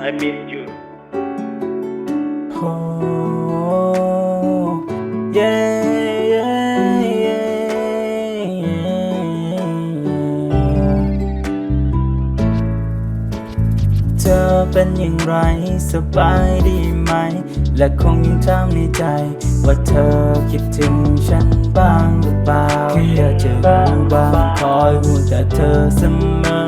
I miss you Oh, yeah, yeah, yeah. เธอเป็นอย่างไรสบายดีไหม และคงยังถามในใจ ว่าเธอคิดถึงฉันบ้างหรือเปล่าแค่อยากจะรู้บ้างคอยห่วงแต่เธอเสมอ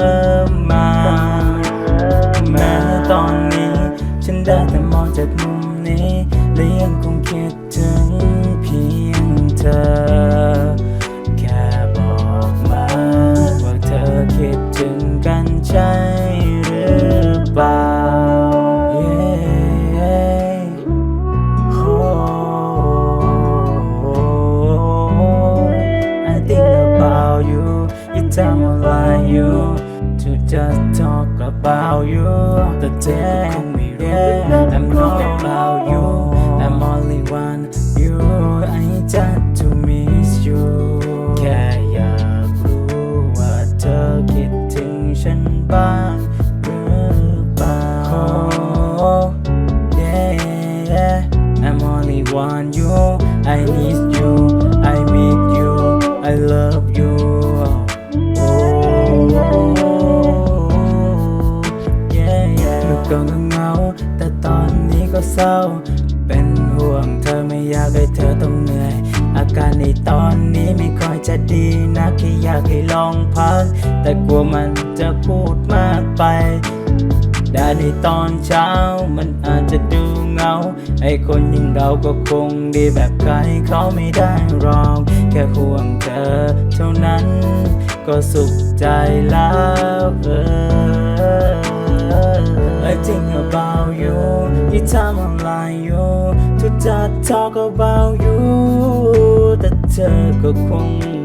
each time I lie you to just talk about you the day yeah I'm not about you I'm only one you I just to miss you แค่อยากรู้ว่าเธอคิดถึงฉันบ้างหรือเปล่า yeah, yeah. I'm only want you. I need เศร้า เป็นห่วงเธอไม่อยากให้เธอต้องเหนื่อย อาการในตอนนี้ไม่ค่อยจะดีนะแค่อยากให้ลองพัก แต่กลัวมันจะพูดมากไปได้ในตอนเช้ามันอาจจะดูเงา ไอ้คนอย่างเราก็คงดีแบบใครเขาไม่ได้รอกแค่ห่วงเธอเท่านั้น ก็สุขใจแล้วเออ I think about you each time I'm lying you to just talk about you แต่เธอก็คง